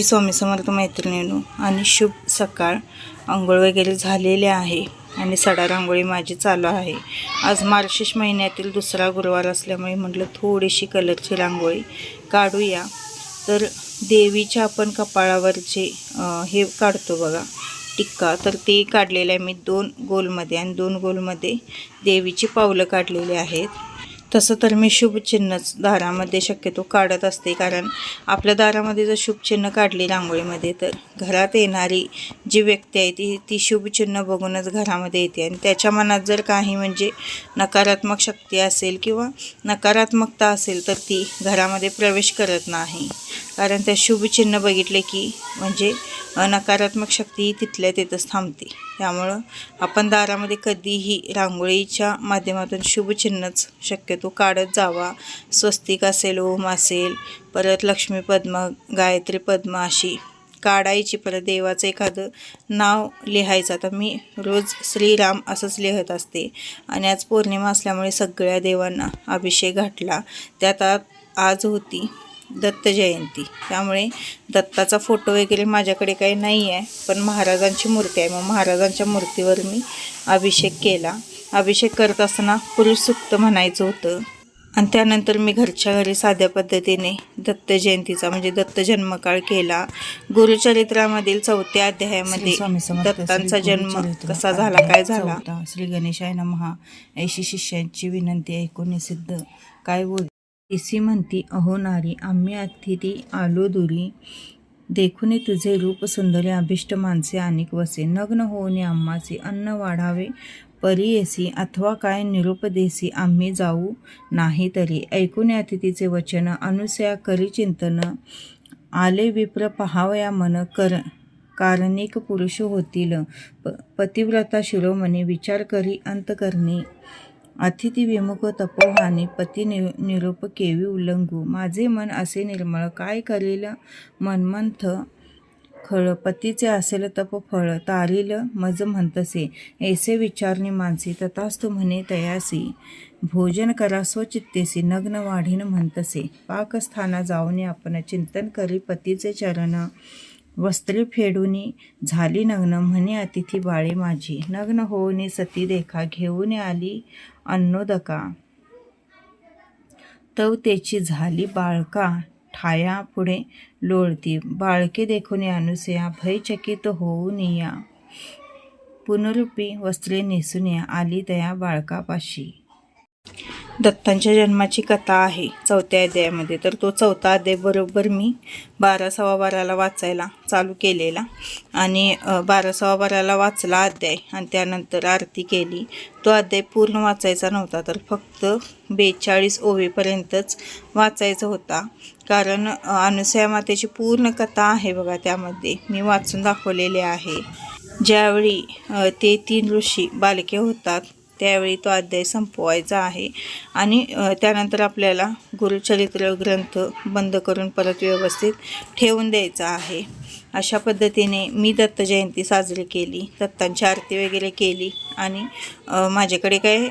श्री स्वामी समर्थ मैत्रिणीनो आणि शुभ सकाळ. आंघोळ वगैरे झालेले आहे आणि सडा रांगोळी माझी चालू आहे. आज मार्गशीर्ष महिन्यातील दुसरा गुरुवार असल्यामुळे म्हटलं थोडीशी कलरची रांगोळी काढूया. तर देवीच्या आपण कपाळावरचे हे काढतो बघा टिक्का तर ते काढलेलं आहे मी दोन गोलमध्ये आणि दोन गोलमध्ये देवीची पावलं काढलेली आहेत. तसं तर मी शुभचिन्हच दारामध्ये शक्यतो काढत असते कारण आपल्या दारामध्ये जर शुभचिन्ह काढली रांगोळीमध्ये तर घरात येणारी जी व्यक्ती आहे ती ती शुभचिन्ह बघूनच घरामध्ये येते. आणि त्याच्या मनात जर काही म्हणजे नकारात्मक शक्ती असेल किंवा नकारात्मकता असेल तर ती घरामध्ये प्रवेश करत नाही. कारण त्या शुभचिन्ह बघितले की म्हणजे नकारात्मक शक्ती तिथल्या तिथंच थांबते. त्यामुळं आपण दारामध्ये कधीही रांगोळीच्या माध्यमातून शुभचिन्हच शक्यतो काढत जावा. स्वस्तिक असेल ओम असेल परत लक्ष्मी पद्म गायत्री पद्म अशी काढायची परत देवाचं एखादं नाव लिहायचं. आता मी रोज श्रीराम असंच लिहत असते. आणि आज पौर्णिमा असल्यामुळे सगळ्या देवांना अभिषेक घातला. त्यात आज होती दत्त जयंती. त्यामुळे दत्ताचा फोटो वगैरे माझ्याकडे काही नाही आहे पण महाराजांची मूर्ती आहे. मग महाराजांच्या मूर्तीवर मी अभिषेक केला. अभिषेक करत असताना पुरुष सुक्त म्हणायचं होतं. आणि त्यानंतर मी घरच्या घरी साध्या पद्धतीने दत्त जयंतीचा म्हणजे दत्त जन्मकाळ केला. गुरुचरित्रामधील चौथ्या अध्यायामध्ये दत्तांचा जन्म कसा झाला काय झाला? श्री गणेशाय नमहा. ऐशी शिष्यांची विनंती ऐकून सिद्ध काय बोल? तिसी म्हणती अहो नारी आम्ही अतिथी आलो दुरी. देखुने तुझे रूप सुंदरे अभिष्ट माणसे अनेक वसे. नग्न होऊने आम्हाचे अन्न वाढावे. परियेसी अथवा काय निरूप देसी आम्ही जाऊ नाही तरी. ऐकून अतिथीचे वचन अनुसया करी चिंतन. आले विप्र पहावया मन कर कारणिक पुरुष होतील. प पतिव्रता शिरोमणी विचार करी अंत करणे विमुख तपोहानी पती नि निरूप केवी उल्लंघू माझे मन असे निर्मळ काय करेल मनमंथ? खळ पतीचे असेल तप फळ तारील मज म्हणतसे. ऐसे विचारणी मानसी तथास्तु म्हणे तयासी. भोजन करा स्वचित्तेसी नग्न वाढीन म्हणतसे. पाकस्थाना जाऊन आपण चिंतन करी पतीचे चरण वस्त्रे फेडूनी झाली नग्न. म्हणे अतिथी बाळे माझी नग्न होऊनी सती देखा घेऊन आली अन्नोदका. तव त्याची झाली बाळका ठाया पुढे लोळती. बाळके देखून अनुसया भयचकित होऊन या पुनरुपी वस्त्रे नेसून या आली दया बाळकापाशी. दत्तांच्या जन्माची कथा आहे चौथ्या अध्यायामध्ये. तर तो चौथा अध्याय बरोबर मी बारा सव्वा बाराला वाचायला चालू केलेला आणि बारा सव्वा बाराला वाचला अध्याय आणि त्यानंतर आरती केली. तो अध्याय पूर्ण वाचायचा नव्हता तर फक्त बेचाळीस ओवेपर्यंतच वाचायचा होता. कारण अनुसया मातेची पूर्ण कथा आहे बघा त्यामध्ये. मी वाचून दाखवलेले आहे. ज्यावेळी ते तीन ऋषी बालके होतात त्यावेळी तो अध्याय संपवायचा आहे. आणि त्यानंतर आपल्याला गुरुचरित्र ग्रंथ बंद करून परत व्यवस्थित ठेवून द्यायचा आहे. अशा पद्धतीने मी दत्त जयंती साजरी केली दत्तांची आरती वगैरे केली आणि माझ्याकडे काय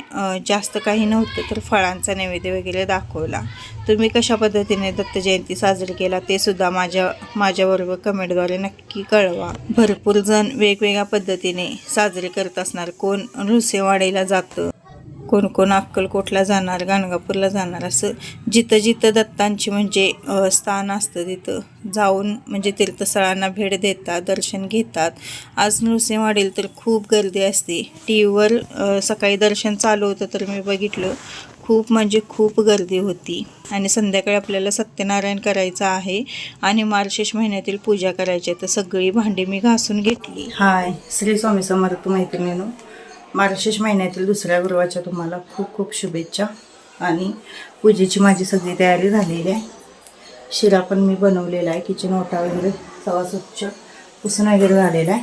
जास्त काही नव्हतं तर फळांचा नैवेद्य वगैरे दाखवला. तुम्ही कशा पद्धतीने दत्त जयंती साजरी केला ते सुद्धा माझ्या माझ्याबरोबर कमेंटद्वारे नक्की कळवा. भरपूर जण वेगवेगळ्या पद्धतीने साजरे करत असणार. कोण नृसिंहवाडीला जातं कोण कोण अक्कलकोटला जाणार गाणगापूरला जाणार असं जिथं जिथं दत्तांची म्हणजे स्थान असतं तिथं जाऊन म्हणजे तीर्थस्थळांना भेट देतात दर्शन घेतात. आज नृसिंहवाडीला तर खूप गर्दी असते. टी व्हीवर सकाळी दर्शन चालू होतं तर मी बघितलं खूप म्हणजे खूप गर्दी होती. आणि संध्याकाळी आपल्याला सत्यनारायण करायचं आहे आणि मार्शेश महिन्यातील पूजा करायची आहे. तर सगळी भांडी मी घासून घेतली. हाय श्री स्वामी समर्थ मैत्रिणीनो. मार्गशीर्ष महिन्यातील दुसऱ्या गुरुवारच्या तुम्हाला खूप खूप शुभेच्छा. आणि पूजेची माझी सगळी तयारी झालेली आहे. शिरा पण मी बनवलेला आहे. किचन ओटा वगैरे सवा स्वच्छ पुसून वगैरे झालेला आहे.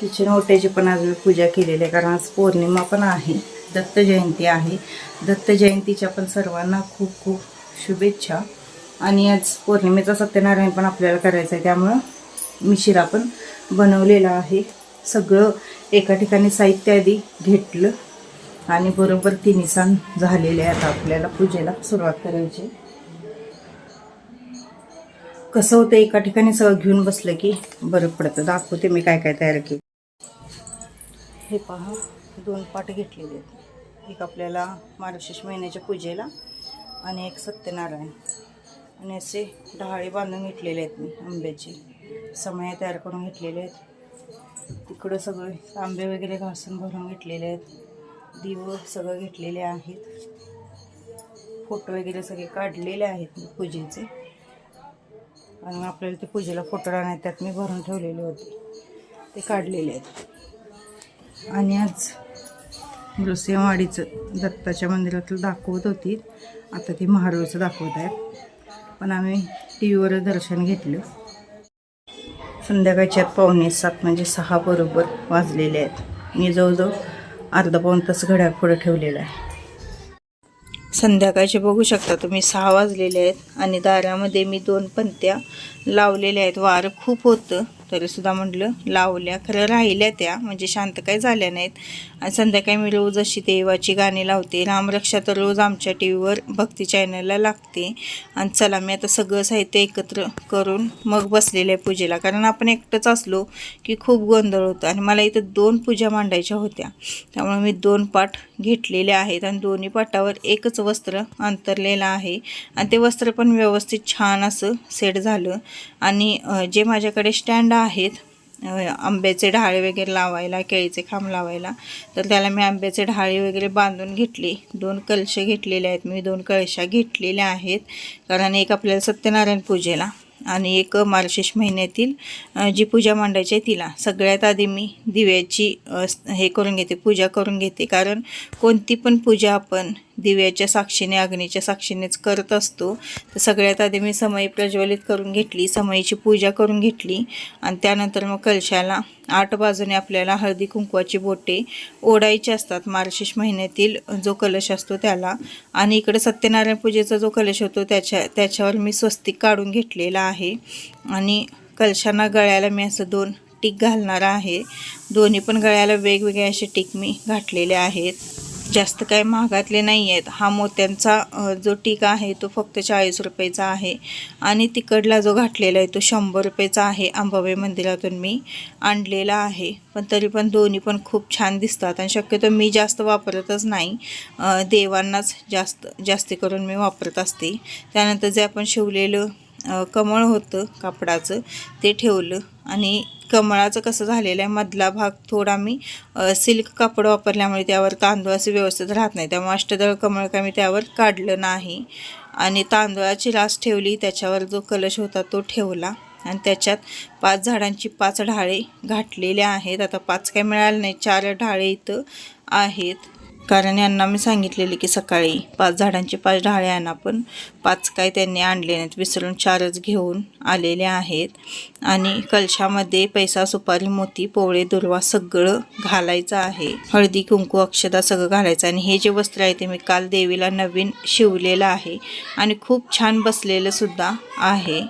किचन ओट्याची पण आज मी पूजा केलेली आहे कारण आज पौर्णिमा पण आहे. दत्त जयंती आहे. दत्त जयंतीच्या पण सर्वांना खूप खूप शुभेच्छा. आणि आज पौर्णिमेचा सत्यनारायण पण आपल्याला करायचं आहे त्यामुळं मी शिरा पण बनवलेला आहे. सगळं एका ठिकाणी साहित्य आधी घेतलं आणि बरोबर तिन्ही सण झालेले आहेत आपल्याला पूजेला सुरुवात करायची. कसं होतं एका ठिकाणी सगळं घेऊन बसलं की बरं पडतं. दाखवते मी काय काय तयार केलं. हे पहा दोन पाट घेतलेले आहेत. एक आपल्याला मार्गशीर्ष महिन्याच्या पूजेला आणि एक सत्यनारायण. आणि असे डहाळे बांधून घेतलेले आहेत मी आंब्याचे. समया तयार करून घेतलेले आहेत. तिकडं सगळे आंबे वगैरे घासून भरून घेतलेले आहेत. दिव सगळं घेतलेले आहेत. फोटो वगैरे सगळे काढलेले आहेत पूजेचे. आणि आपल्याला ते पूजेला फोटो राहणार त्यात मी भरून ठेवलेले होते. ते काढलेले आहेत. आणि आज नृसिंहवाडीचं दत्ताच्या मंदिरातलं दाखवत होती. आता ती महारूचं दाखवत आहेत. पण आम्ही टी व्हीवर दर्शन घेतलं. संध्याकाळच्या पावणे सात म्हणजे सहा बरोबर वाजलेले आहेत. मी जवळजवळ अर्धा पाऊण तास घड्याळ पुढे ठेवलेला आहे. संध्याकाळचे बघू शकता तुम्ही सहा वाजलेले आहेत आणि दारामध्ये मी दोन पंत्या लावलेल्या आहेत. वारं खूप होतं. तरीसुद्धा म्हटलं लावल्या. खरं राहिल्या त्या म्हणजे शांत काही झाल्या नाहीत. आणि संध्याकाळी मी रोज अशी देवाची गाणी लावते. रामरक्षा तर रोज आमच्या टी व्हीवर भक्ती चॅनलला लागते. आणि चला मी आता सगळं साहित्य एकत्र करून मग बसलेलं आहे पूजेला. कारण आपण एकटंच असलो की खूप गोंधळ होतं. आणि मला इथं दोन पूजा मांडायच्या होत्या. त्यामुळे मी दोन पाठ घेतलेले आहेत. आणि दोन्ही पाटावर एकच वस्त्र अंतरलेलं आहे. आणि ते वस्त्र पण व्यवस्थित छान असं सेट झालं. आणि जे माझ्याकडे स्टँड आहेत. आंब्याचे ढाळे वगैरे लावायला केळीचे खांब लावायला. तर त्याला मी आंब्याचे ढाळे वगैरे बांधून घेतली. दोन कळशे घेतलेले आहेत मी दोन कळशा घेतलेल्या आहेत. कारण एक आपल्याला सत्यनारायण पूजेला. आणि एक मार्गशीर्ष महिन्यातील जी पूजा मांडायची आहे तिला. सगळ्यात आधी मी दिव्याची हे करून घेते पूजा करून घेते. कारण कोणती पण पूजा आपण दिव्याच्या साक्षीने अग्नीच्या साक्षीनेच करत असतो तर सगळ्यात आधी मी समयी प्रज्वलित करून घेतली समईची पूजा करून घेतली. आणि त्यानंतर मग कलशाला आठ बाजूने आपल्याला हळदी कुंकवाची बोटे ओढायची असतात. मार्गशीर्ष महिन्यातील जो कलश असतो त्याला. आणि इकडे सत्यनारायण पूजेचा जो कलश होतो त्याच्या त्याच्यावर मी स्वस्तिक काढून घेतलेला आहे. आणि कलशांना गळ्याला मी असं दोन टिक घालणार आहे. दोन्ही पण गळ्याला वेगवेगळे असे टिक मी घातलेले आहेत. जास्त काय महागातले नाही आहेत हा मोत्यांचा जो टीका आहे तो फक्त चाळीस रुपयेचा आहे. आणि तिकडला जो घातलेला आहे तो शंभर रुपयेचा आहे. अंबाबाई मंदिरातून मी आणलेला आहे. पण तरी पण दोन्ही पण खूप छान दिसतात. आणि शक्यतो मी जास्त वापरतच नाही. देवांनाच जास्त जास्ती करून मी वापरत असते. त्यानंतर जे आपण शिवलेलं कमळ होतं कापडाचं ते ठेवलं. आणि कमळाचं कसं झालेलं आहे मधला भाग थोडा मी सिल्क कापड वापरल्यामुळे त्यावर तांदूळ असे व्यवस्थित राहत नाही. त्यामुळे अष्टदळ कमळ का मी त्यावर काढलं नाही. आणि तांदळाची रास ठेवली त्याच्यावर जो कलश होता तो ठेवला. आणि त्याच्यात पाच झाडांची पाच ढाळे घातलेल्या आहेत. आता पाच काय मिळाले नाही चार ढाळे इथं आहेत. कारण यांना मी सांगितलेले की सकाळी पाच झाडांचे पाच ढाळे आणा पण पाच काय त्यांनी आणले नाहीत. विसरून चारच घेऊन आलेले आहेत. आणि कलशामध्ये पैसा सुपारी मोती पोवळे दुर्वा सगळं घालायचं आहे. हळदी कुंकू अक्षदा सगळं घालायचं. आणि हे जे वस्त्र आहे ते मी काल देवीला नवीन शिवलेलं आहे. आणि खूप छान बसलेलं सुद्धा आहे.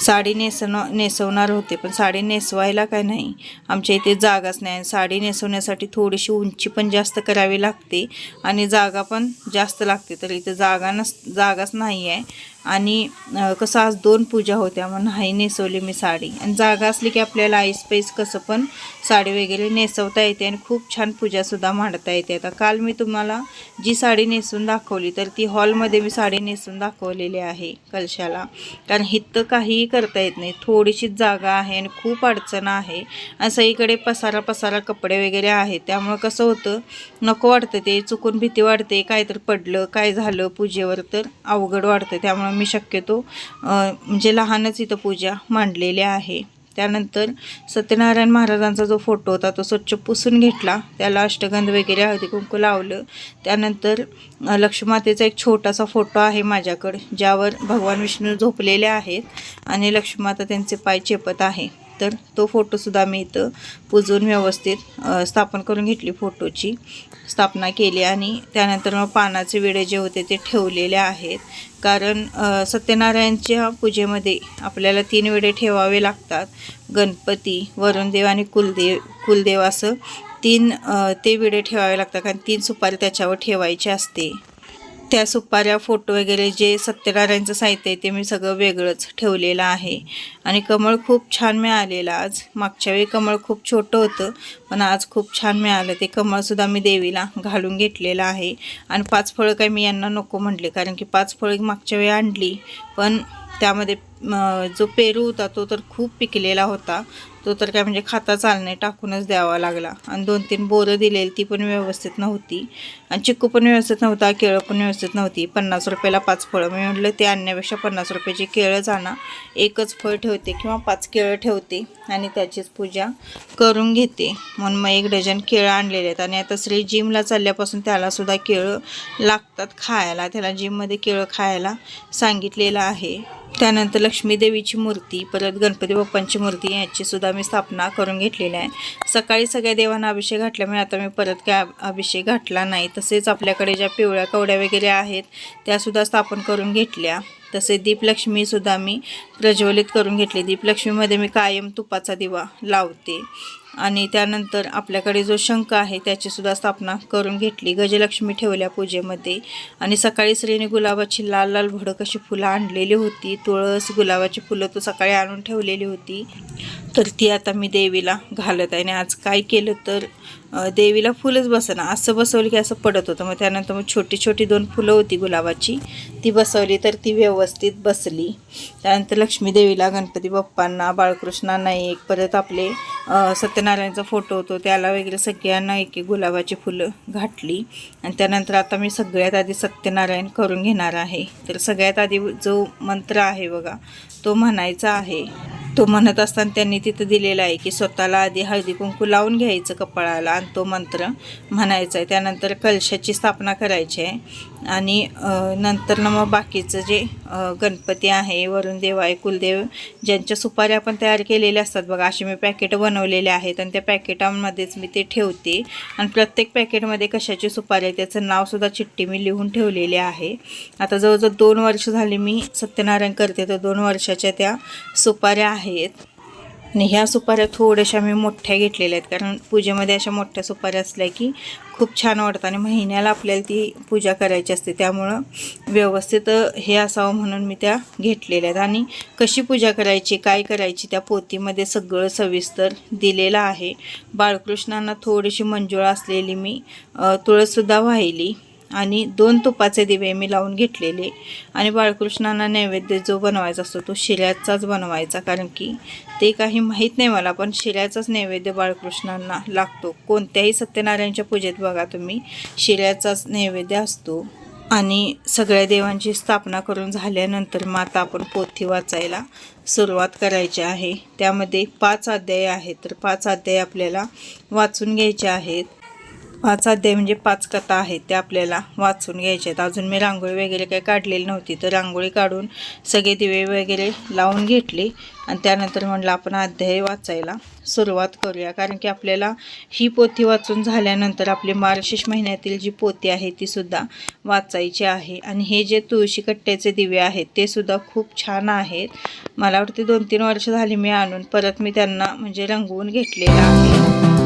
साडी नेसव नेसवणार होते पण साडी नेसवायला काय नाही. आमच्या इथे जागाच नाही. आणि साडी नेसवण्यासाठी थोडीशी उंची पण जास्त करावी लागते आणि जागा पण जास्त लागते. तर इथे जागा नस जागाच नाही आहे आणि कसं आज दोन पूजा होत्या म्हणून नाही नेसवली मी साडी. आणि जागा असली की आपल्याला आईस पैस कसं पण साडी वगैरे नेसवता येते आणि खूप छान पूजासुद्धा मांडता येते. आता काल मी तुम्हाला जी साडी नेसून दाखवली तर ती हॉलमध्ये मी साडी नेसून दाखवलेली आहे कलशाला. कारण हित्त काहीही करता येत नाही. थोडीशीच जागा आहे आणि खूप अडचण आहे. आणि सगळीकडे पसारा पसारा कपडे वगैरे आहेत. त्यामुळं कसं होतं नको वाटतं ते चुकून भीती वाटते काय तर पडलं काय झालं पूजेवर तर अवघड वाटतं. त्यामुळं मी शक्यतो म्हणजे लहानच इथं पूजा मांडलेली आहे. त्यानंतर सत्यनारायण महाराजांचा जो फोटो होता तो स्वच्छ पुसून घेतला. त्याला अष्टगंध वगैरे हळदी कुंकू लावलं. त्यानंतर लक्ष्मीमातेचा एक छोटासा फोटो आहे माझ्याकडे ज्यावर भगवान विष्णू झोपलेले आहेत आणि लक्ष्मीमाता त्यांचे पाय चेपत आहे. तर तो फोटोसुद्धा मी इथं पुजून व्यवस्थित स्थापन करून घेतली फोटोची स्थापना केली आणि त्यानंतर मग पानाचे विडे जे होते ते ठेवलेले आहेत. कारण सत्यनारायणच्या पूजेमध्ये आपल्याला तीन विडे ठेवावे लागतात. गणपती वरुणदेव आणि कुलदेव कुलदेव असं तीन ते विडे ठेवावे लागतात. कारण तीन सुपारी त्याच्यावर ठेवायची असते. त्या सुपाऱ्या फोटो वगैरे जे सत्यनारायणचं साहित्य आहे ते मी सगळं वेगळंच ठेवलेलं आहे. आणि कमळ खूप छान मिळालेलं आज. मागच्या वेळी कमळ खूप छोटं होतं पण आज खूप छान मिळालं. ते कमळसुद्धा मी देवीला घालून घेतलेलं आहे. आणि पाच फळं काही मी यांना नको म्हटले कारण की पाच फळं मागच्या वेळी आणली पण त्यामध्ये जो पेरू होता तो तर खूप पिकलेला होता. तो तर काय म्हणजे खाता चालणे टाकूनच द्यावा लागला. आणि दोन तीन बोरं दिलेली ती पण व्यवस्थित नव्हती. आणि चिक्कू पण व्यवस्थित नव्हता केळं पण व्यवस्थित नव्हती. पन्नास रुपयाला पाच फळं. मी म्हटलं ते आणण्यापेक्षा पन्नास रुपयाची केळं आणा एकच फळ ठेवते किंवा पाच केळं ठेवते आणि त्याचीच पूजा करून घेते. म्हणून मग एक डझन केळं आणलेले आहेत. आणि आता श्री जिमला चालल्यापासून त्यालासुद्धा केळं लागतात खायला. त्याला जिममध्ये केळं खायला सांगितलेलं आहे. त्यानंतर लक्ष्मी देवीची मूर्ती परत गणपती बाप्पांची मूर्ती याची सुद्धा मी स्थापना करून घेतलेली आहे. सकाळी सगळ्या देवांना अभिषेक घातल्यामुळे आता मी परत काय अभिषेक घातला नाही. तसेच आपल्याकडे ज्या पिवळ्या कवड्या वगैरे आहेत त्यासुद्धा स्थापन करून घेतल्या. तसे दीपलक्ष्मीसुद्धा मी प्रज्वलित करून घेतली. दीपलक्ष्मीमध्ये मी कायम तुपाचा दिवा लावते. आणि त्यानंतर आपल्याकडे जो शंख आहे त्याचीसुद्धा स्थापना करून घेतली. गजलक्ष्मी ठेवल्या पूजेमध्ये. आणि सकाळी स्त्रीने गुलाबाची लाल लाल भडक अशी फुलं आणलेली होती तुळस गुलाबाची फुलं तो सकाळी आणून ठेवलेली होती. तर ती आता मी देवीला घालत आहे. आणि आज काय केलं तर देवीला फुलंच बसना. असं बसवली की असं पडत होतं. मग त्यानंतर मग छोटी छोटी दोन फुलं होती गुलाबाची. ती बसवली तर ती व्यवस्थित बसली. त्यानंतर लक्ष्मी देवीला गणपती बाप्पांना बाळकृष्णांना एक परत आपले सत्यनारायणचा फोटो होतो. त्याला वगैरे सगळ्यांना एक एक गुलाबाची फुलं घातली. आणि त्यानंतर आता मी सगळ्यात आधी सत्यनारायण करून घेणार आहे. तर सगळ्यात आधी जो मंत्र आहे बघा तो म्हणायचा आहे तो म्हणत असताना त्यांनी तिथं दिलेला आहे की स्वतःला आधी हळदी कुंकू लावून घ्यायचं कपाळाला आणि तो मंत्र म्हणायचा आहे. त्यानंतर कलशाची स्थापना करायची आहे. आणि नंतर ना मग बाकीचं जे गणपती आहे वरुण देव आहे कुलदेव ज्यांच्या सुपाऱ्या आपण तयार केलेल्या असतात बघा असे मी पॅकेट बनवलेले आहेत आणि त्या पॅकेटांमध्येच मी ते ठेवते. आणि प्रत्येक पॅकेटमध्ये कशाची सुपारी आहे त्याचं नावसुद्धा चिठ्ठी मी लिहून ठेवलेली आहे. आता जवळजवळ दोन वर्ष झाली मी सत्यनारायण करते तर दोन वर्षाच्या त्या सुपाऱ्या आहेत. आणि ह्या सुपाऱ्या थोड्याशा मी मोठ्या घेतलेल्या आहेत कारण पूजेमध्ये अशा मोठ्या सुपाऱ्या असल्या की खूप छान वाटतं आणि महिन्याला आपल्याला ती पूजा करायची असते. त्यामुळं व्यवस्थित हे असावं म्हणून मी त्या घेतलेल्या आहेत. आणि कशी पूजा करायची काय करायची त्या पोतीमध्ये सगळं सविस्तर दिलेलं आहे. बाळकृष्णांना थोडीशी मंजुळा असलेली मी तुळससुद्धा वाहिली. आणि दोन तुपाचे दिवे मी लावून घेतलेले. आणि बाळकृष्णांना नैवेद्य जो बनवायचा असतो तो शिऱ्याचाच बनवायचा. कारण की ते काही माहीत नाही मला पण शिऱ्याचाच नैवेद्य बाळकृष्णांना लागतो. कोणत्याही सत्यनारायणच्या पूजेत बघा तुम्ही शिऱ्याचाच नैवेद्य असतो. आणि सगळ्या देवांची स्थापना करून झाल्यानंतर मग आता आपण पोथी वाचायला सुरुवात करायची आहे. त्यामध्ये पाच अध्याय आहेत. तर पाच अध्याय आपल्याला वाचून घ्यायचे आहेत. पाच अध्याय म्हणजे पाच कथा आहेत त्या आपल्याला वाचून घ्यायच्या आहेत. अजून मी रांगोळी वगैरे काही काढलेली नव्हती तर रांगोळी काढून सगळे दिवे वगैरे लावून घेतले आणि त्यानंतर म्हटलं आपण अध्याय वाचायला सुरुवात करूया. कारण की आपल्याला ही पोथी वाचून झाल्यानंतर आपली मार्गशीर्ष महिन्यातील जी पोथी आहे ती सुद्धा वाचायची आहे. आणि हे जे तुळशी कट्ट्याचे दिवे आहेत ते सुद्धा खूप छान आहेत. मला वाटते दोन तीन वर्ष झाली मी आणून परत मी त्यांना म्हणजे रंगवून घेतलेलं आहे.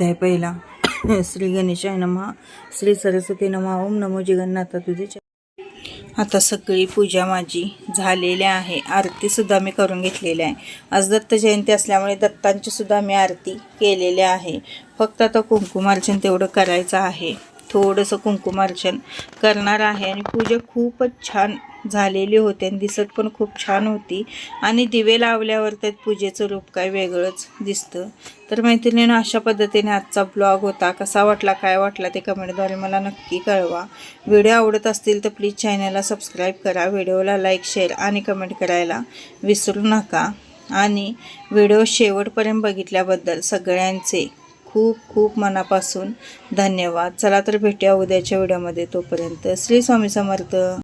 अध्याय पहिला. श्री गणेशाय नमहा. श्री सरस्वती नमः ओम नमो जगन्नाथ तुझे आता सगळी पूजा माझी झालेली आहे. आरतीसुद्धा मी करून घेतलेली आहे. आज दत्त जयंती असल्यामुळे दत्तांचीसुद्धा मी आरती केलेली आहे. फक्त आता कुंकुमार्चन तेवढं करायचं आहे. थोडंसं कुंकुमार्चन करणार आहे आणि पूजा खूपच छान झालेली होती आणि दिसत पण खूप छान होती. आणि दिवे लावल्यावर त्यात पूजेचं रूप काय वेगळंच दिसतं. तर मैत्रिणीनं अशा पद्धतीने आजचा ब्लॉग होता. कसा वाटला काय वाटला ते कमेंटद्वारे मला नक्की कळवा. व्हिडिओ आवडत असतील तर प्लीज चॅनलला सबस्क्राईब करा. व्हिडिओला लाईक शेअर आणि कमेंट करायला विसरू नका. आणि व्हिडिओ शेवटपर्यंत बघितल्याबद्दल सगळ्यांचे खूप खूप मनापासून धन्यवाद. चला तर भेटूया उद्याच्या व्हिडिओमध्ये. तोपर्यंत श्री स्वामी समर्थ.